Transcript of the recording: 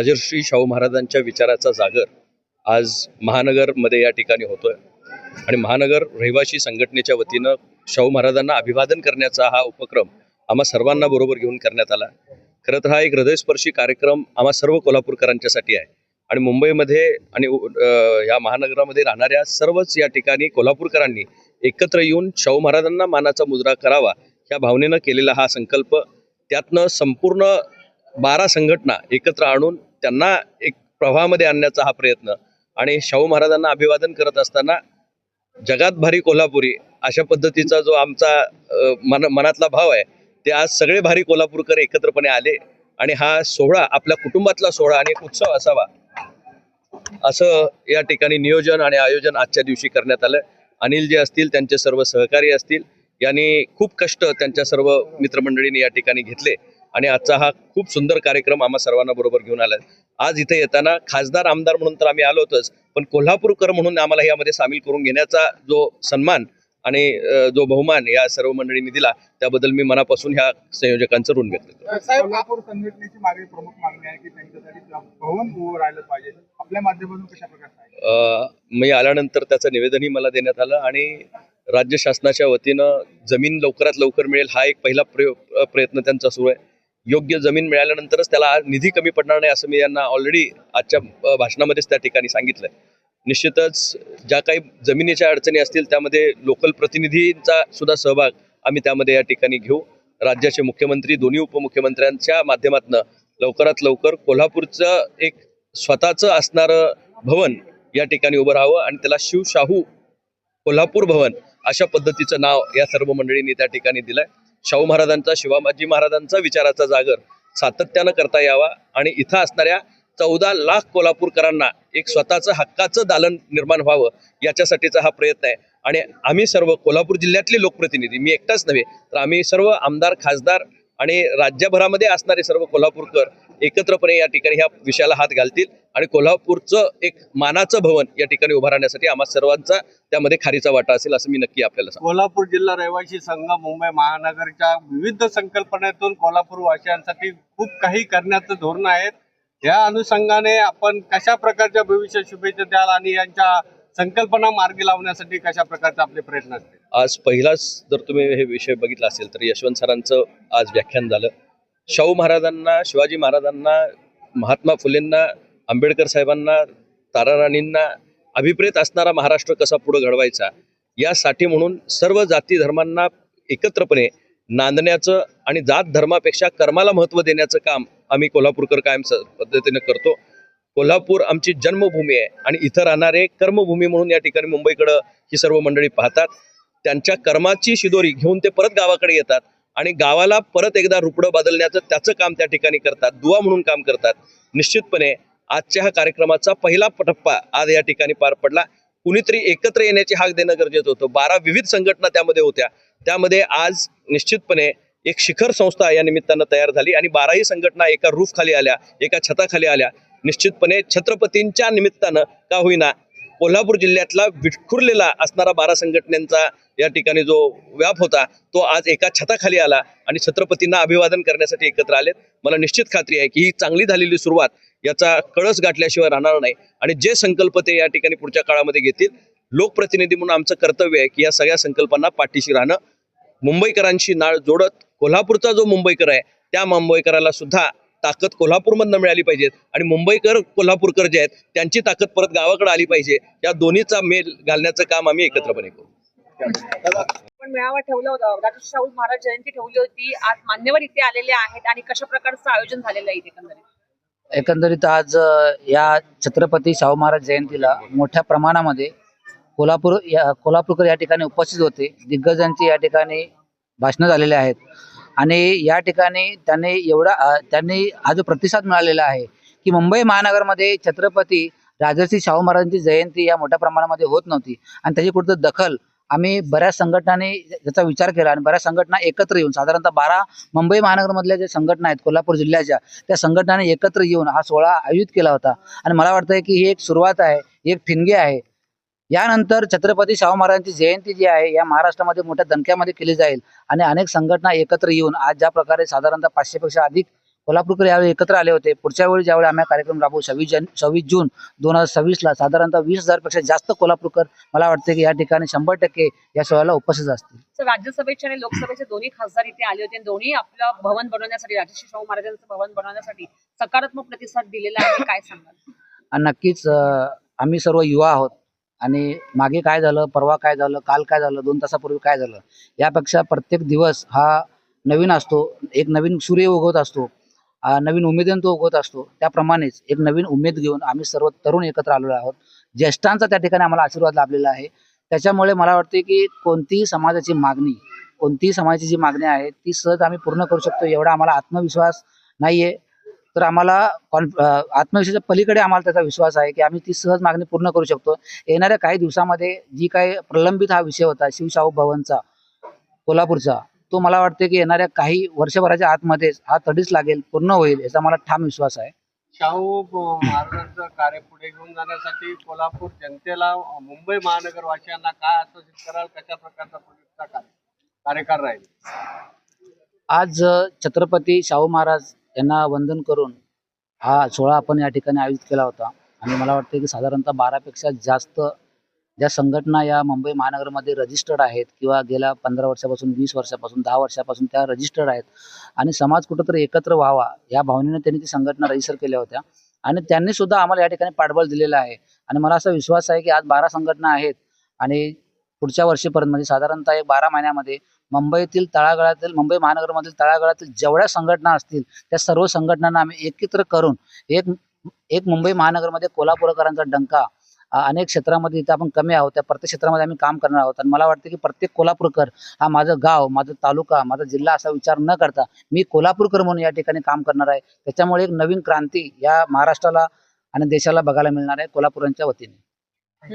राजर्षी शाहू महाराजांच्या विचाराचा जागर आज महानगरमध्ये या ठिकाणी होतोय. आणि महानगर रहिवासी संघटनेच्या वतीनं शाहू महाराजांना अभिवादन करण्याचा हा उपक्रम आम्हा सर्वांना बरोबर घेऊन करण्यात आला. खरं तर हा एक हृदयस्पर्शी कार्यक्रम आम्हा सर्व कोल्हापूरकरांच्यासाठी आहे. आणि मुंबईमध्ये आणि या महानगरामध्ये राहणाऱ्या सर्वच या ठिकाणी कोल्हापूरकरांनी एकत्र येऊन शाहू महाराजांना मानाचा मुजरा करावा ह्या भावनेनं केलेला हा संकल्प त्यातनं संपूर्ण बारा संघटना एकत्र आणून त्यांना एक प्रवाहामध्ये आणण्याचा हा प्रयत्न. आणि शाहू महाराजांना अभिवादन करत असताना जगात भारी कोल्हापुरी अशा पद्धतीचा जो आमचा मन मनातला भाव आहे ते आज सगळे भारी कोल्हापूरकर एकत्रपणे आले आणि हा सोहळा आपल्या कुटुंबातला सोहळा आणि एक उत्सव असावा असं या ठिकाणी नियोजन आणि आयोजन आजच्या दिवशी करण्यात आलं. अनिल जे असतील त्यांचे सर्व सहकारी असतील यांनी खूप कष्ट त्यांच्या सर्व मित्रमंडळींनी या ठिकाणी घेतले. आणि आजचा हा खूप सुंदर कार्यक्रम आम्हा सर्वांना बरोबर घेऊन आला आज इथे येताना खासदार आमदार म्हणून तर आम्ही आलो होतोच पण कोल्हापूरकर म्हणून आम्हाला यामध्ये सामील करून घेण्याचा जो सन्मान आणि जो बहुमान या सर्व मंडळींनी दिला त्याबद्दल मी मनापासून ह्या संयोजकांचं ऋण व्यक्त करतो. कोल्हापूर संघटनेची मागणी प्रमुख मागणी आहे की त्यांच्यासाठी भवन उभं राहिलं पाहिजे. आपल्या माध्यमातून कशा प्रकारचं आहे अ, मी आल्यानंतर त्याचं निवेदनही मला देण्यात आलं आणि राज्य शासनाच्या वतीनं जमीन लवकरात लवकर मिळेल हा एक पहिला प्रयोग प्रयत्न त्यांचा सुरू आहे. योग्य जमीन मिळाल्यानंतरच त्याला निधी कमी पडणार नाही असं मी यांना ऑलरेडी आजच्या भाषणामध्येच त्या ठिकाणी सांगितलं निश्चितच ज्या काही जमिनीच्या अडचणी असतील त्यामध्ये लोकल प्रतिनिधींचा सुद्धा सहभाग आम्ही त्यामध्ये या ठिकाणी घेऊ. राज्याचे मुख्यमंत्री दोन्ही उपमुख्यमंत्र्यांच्या माध्यमातून लवकरात लवकर कोल्हापूरचं एक स्वतःचं असणारं भवन या ठिकाणी उभं राहावं आणि त्याला शिवशाहू कोल्हापूर भवन अशा पद्धतीचं नाव या सर्व मंडळींनी त्या ठिकाणी दिलंय. शाहू महाराजांचा शिवाजी महाराजांचा विचाराचा जागर सातत्यानं करता यावा आणि इथं असणाऱ्या चौदा लाख कोल्हापूरकरांना एक स्वतःचं हक्काचं दालन निर्माण व्हावं याच्यासाठीचा हा प्रयत्न आहे. आणि आम्ही सर्व कोल्हापूर जिल्ह्यातले लोकप्रतिनिधी मी एकटाच नव्हे तर आम्ही सर्व आमदार खासदार आणि राज्यभरामध्ये असणारे सर्व कोल्हापूरकर एकत्रपणे या ठिकाणी ह्या विषयाला हात घालतील आणि कोल्हापूरचं एक मानाचं भवन या ठिकाणी उभं राहण्यासाठी आम्हा सर्वांचा त्यामध्ये खारीचा वाटा असेल असं मी नक्की आपल्याला. कोल्हापूर जिल्हा रहिवासी संघ मुंबई महानगरच्या विविध संकल्पनेतून कोल्हापूर वासियांसाठी खूप काही करण्याचं धोरण आहेत. या अनुषंगाने आपण कशा प्रकारच्या भविष्य शुभेच्छा द्याल आणि यांच्या संकल्पना मार्गी लावण्यासाठी कशा प्रकारचे आपले प्रयत्न असतील? आज पहिलाच जर तुम्ही हे विषय बघितला असेल तर यशवंत सरांचं आज व्याख्यान झालं. शाहू महाराजांना शिवाजी महाराजांना महात्मा फुलेंना आंबेडकर साहेबांना ताराराणींना अभिप्रेत असणारा महाराष्ट्र कसा पुढे घडवायचा? यासाठी म्हणून सर्व जाती धर्मांना एकत्रपणे नांदण्याचं आणि जात धर्मापेक्षा कर्माला महत्त्व देण्याचं काम आम्ही कोल्हापूरकर कायम पद्धतीने करतो. कोल्हापूर आमची जन्मभूमी आहे आणि इथं राहणारे कर्मभूमी म्हणून या ठिकाणी मुंबईकडं ही सर्व मंडळी पाहतात. त्यांच्या कर्माची शिदोरी घेऊन ते परत गावाकडे येतात. आणि गावाला परत एकदा रुपडं बदलण्याचं त्याचं काम त्या ठिकाणी करतात दुवा म्हणून काम करतात. निश्चितपणे आजच्या ह्या कार्यक्रमाचा पहिला टप्पा आज या ठिकाणी पार पडला. कुणीतरी एकत्र येण्याची हाक देणं गरजेचं होतं. बारा विविध संघटना त्यामध्ये होत्या. त्यामध्ये आज निश्चितपणे एक शिखर संस्था या निमित्तानं तयार झाली आणि बाराही संघटना एका रूफ खाली आल्या एका छताखाली आल्या. निश्चितपणे छत्रपतींच्या निमित्तानं का होईना कोल्हापूर जिल्ह्यातला विखुरलेला असणारा बारा संघटनांचा या ठिकाणी जो व्याप होता तो आज एका छताखाली आला आणि छत्रपतींना अभिवादन करण्यासाठी एकत्र आलेत. मला निश्चित खात्री आहे की ही चांगली झालेली सुरुवात याचा कळस गाठल्याशिवाय राहणार नाही. आणि जे संकल्प ते या ठिकाणी पुढच्या काळामध्ये घेतील लोकप्रतिनिधी म्हणून आमचं कर्तव्य आहे की या सगळ्या संकल्पांना पाठीशी राहणं. मुंबईकरांशी नाळ जोडत कोल्हापूरचा जो मुंबईकर आहे त्या मुंबईकराला सुद्धा ताकद कोल्हापूरमधनं मिळाली पाहिजे. आणि मुंबईकर कोल्हापूरकर जे आहेत त्यांची ताकद परत गावाकडे आली पाहिजे. या दोन्हीचा मेल घालण्याचं काम आम्ही एकत्रपणे करू. पण मेळावा ठेवला होता राजू शाहू महाराज जयंती ठेवली होती. आज मान्यवर इथे आलेले आहेत आणि कशा प्रकारचं आयोजन झालेलं आहे इथे एकंदरीत? एकंदरीत आज या छत्रपती शाहू महाराज जयंतीला मोठ्या प्रमाणामध्ये कोल्हापूर या कोल्हापूरकर या ठिकाणी उपस्थित होते. दिग्गजांची या ठिकाणी भाषणं झालेले आहेत. आणि या ठिकाणी त्यांनी एवढा त्यांनी हा जो प्रतिसाद मिळालेला आहे की मुंबई महानगरमध्ये छत्रपती राजर्षी शाहू महाराजांची जयंती या मोठ्या प्रमाणामध्ये होत नव्हती. आणि त्याची कुठं दखल आम्ही बऱ्याच संघटनांनी त्याचा विचार केला आणि बऱ्याच संघटना एकत्र येऊन साधारणतः बारा मुंबई महानगरमधल्या ज्या संघटना आहेत कोल्हापूर जिल्ह्याच्या त्या संघटनाने एकत्र येऊन हा सोहळा आयोजित केला होता. आणि मला वाटतं की ही एक सुरुवात आहे एक ठिणगी आहे. यानंतर छत्रपती शाहू महाराजांची जयंती जी आहे या महाराष्ट्रामध्ये मोठ्या दणक्यामध्ये केली जाईल आणि अनेक संघटना एकत्र येऊन आज ज्या प्रकारे साधारणतः पाचशेपेक्षा अधिक कोल्हापूरकर यावेळी एकत्र आले होते पुढच्या वेळी ज्यावेळी आम्ही कार्यक्रम राबवू सव्वीस जन सव्वीस जून दोन हजार सव्वीसला साधारणतः वीस हजारपेक्षा जास्त कोल्हापूरकर मला वाटते की या ठिकाणी शंभर टक्के या सोहळ्याला उपस्थित असतील. तर राज्यसभेचे आणि लोकसभेचे दोन्ही खासदार इथे आले होते आणि दोन्ही आपलं भवन बनवण्यासाठी राजश्री शाहू महाराजांचं भवन बनवण्यासाठी सकारात्मक प्रतिसाद दिलेला आहे काय सांगाल? नक्कीच आम्ही सर्व युवा आहोत. आणि मागे काय झालं परवा काय झालं काल काय झालं दोन तासापूर्वी काय झालं यापेक्षा प्रत्येक दिवस हा नवीन असतो एक नवीन सूर्य उगवत असतो नवीन उमेदीनं तो उगवत असतो. त्याप्रमाणेच एक नवीन उमेद घेऊन आम्ही सर्व तरुण एकत्र आलेलो आहोत. ज्येष्ठांचा त्या ठिकाणी आम्हाला आशीर्वाद लाभलेला आहे. त्याच्यामुळे मला वाटते की कोणतीही समाजाची मागणी कोणतीही समाजाची जी मागणी आहे ती सहज आम्ही पूर्ण करू शकतो एवढा आम्हाला आत्मविश्वास नाहीये. तर आम्हाला कॉन्फ आत्मविश्वासाच्या पलीकडे आम्हाला त्याचा विश्वास आहे की आम्ही ती सहज मागणी पूर्ण करू शकतो. येणाऱ्या काही दिवसामध्ये जी काही प्रलंबित हा विषय होता शिवशाहू भवनचा कोल्हापूरचा तो मला वाटते की येणाऱ्या काही वर्षभराच्या आतमध्येच हा तडीच लागेल पूर्ण होईल याचा मला ठाम विश्वास आहे. शाहू महाराजांचं कार्य पुढे घेऊन जाण्यासाठी कोल्हापूर जनतेला मुंबई महानगरवासियांना काय आश्वासित कराल कशा प्रकारचा पुढचा कार्य कार्यकाळ राहील? आज छत्रपती शाहू महाराज यांना वंदन करून हा सोहळा आपण या ठिकाणी आयोजित केला होता. आणि मला वाटतं की साधारणतः बारापेक्षा जास्त ज्या संघटना या मुंबई महानगरमध्ये रजिस्टर्ड आहेत किंवा गेल्या पंधरा वर्षापासून वीस वर्षापासून दहा वर्षापासून त्या रजिस्टर्ड आहेत. आणि समाज कुठंतरी एकत्र व्हावा या भावनेने त्यांनी ती संघटना रजिस्टर केल्या होत्या. आणि त्यांनी सुद्धा आम्हाला या ठिकाणी पाठबळ दिलेलं आहे. आणि मला असा विश्वास आहे की आज बारा संघटना आहेत. आणि पुढच्या वर्षीपर्यंत म्हणजे साधारणतः एक बारा महिन्यामध्ये मुंबईतील तळागाळातील मुंबई महानगरमधील तळागाळातील जेवढ्या संघटना असतील त्या सर्व संघटनांना आम्ही एकत्र करून एक एक मुंबई महानगरमध्ये कोल्हापूरकरांचा डंका अनेक क्षेत्रामध्ये इथं आपण कमी आहोत त्या प्रत्येक क्षेत्रामध्ये आम्ही काम करणार आहोत. आणि मला वाटतं की प्रत्येक कोल्हापूरकर हा माझं गाव माझा तालुका माझा जिल्हा असा विचार न करता मी कोल्हापूरकर म्हणून या ठिकाणी काम करणार आहे. त्याच्यामुळे एक नवीन क्रांती या महाराष्ट्राला आणि देशाला बघायला मिळणार आहे कोल्हापूरांच्या वतीने.